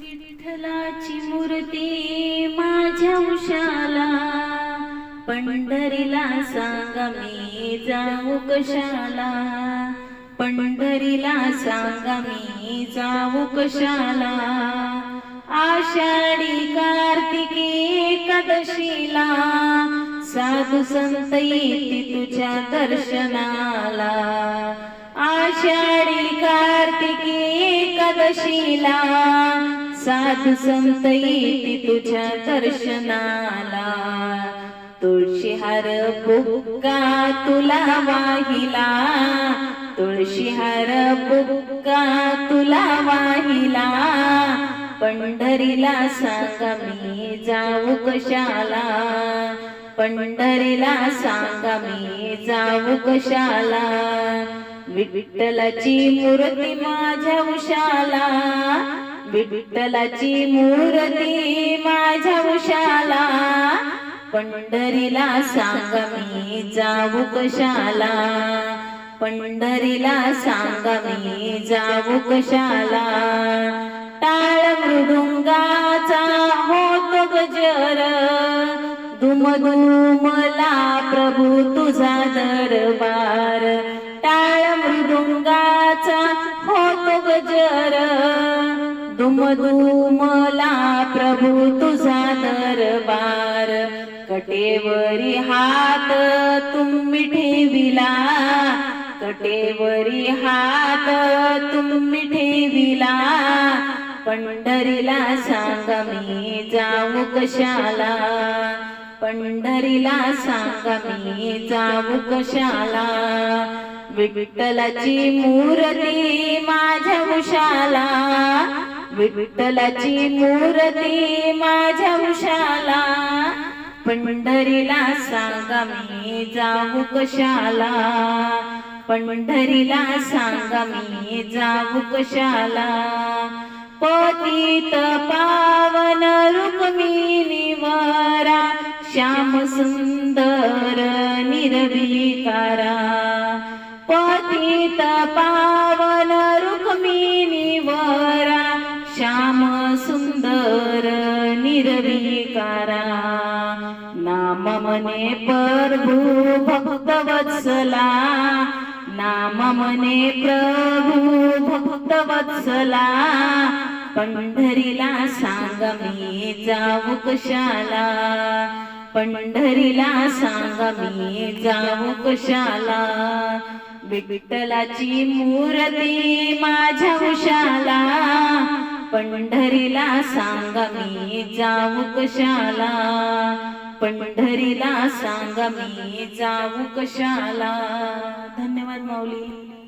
विठ्ठलाची मूर्ती माझ्या उशाला. पंढरीला सांगा मी जाऊ कशाला. पंढरीला सांगा मी जाऊ कशाला. आषाढी कार्तिकी एकादशीला. साधू संत येती तुझ्या दर्शनाला. आषाढी कार्तिकी एकादशीला. साधू संत येती तुझ्या दर्शनाला. तुळशी हार बुक्का तुला वाहिला. तुळशी हार बुक्का तुला वाहिला. पंढरीला सांगा मी जाऊ कशाला. पंढरीला सांगा मी जाऊ कशाला. विठ्ठलाची मूर्ती माझ्या उशाला. विठ्ठलाची मूर्ती माझ्या उशाला. पंढरीला सांग मी जाऊ कशाला. पंढरीला सांग मी जाऊ कशाला. टाळ मृदुंगाचा होतो गजर. दुमदुमला प्रभू तुझा दरबार. टाळ मृदुंगाचा होतो गजर. दुमदुमला प्रभू तुझा दरबार. कटेवरी हात तुम्ही ठेविला. कटेवरी हात तुम्ही ठेविला. पंढरीला सांगा मी जाऊ कशाला. पंढरीला सांगा मी जाऊ कशाला. विठ्ठलाची मूर्ती माझ्या उशाला. विठ्ठलाची मूर्ती माझ्या उशाला पंढरीला सांगा मी जाऊ कशाला. पंढरीला सांगा मी जाऊ कशाला. पतित पावन रुक्मिणीवरा श्याम सुंदर निर्विकारा पतित पावन श्याम सुंदर निर्विकारा नाम मने प्रभू भक्त वत्सला नाम मने प्रभू भक्त वत्सला पंढरीला सांग मी जाऊ कशाला पंढरीला सांग मी जाऊ कशाला विठ्ठलाची मूर्ती माझ्या उशाला पंढरीला सांग मी जाऊ कशाला? पंढरीला सांग मी जाऊ कशाला? धन्यवाद माऊली.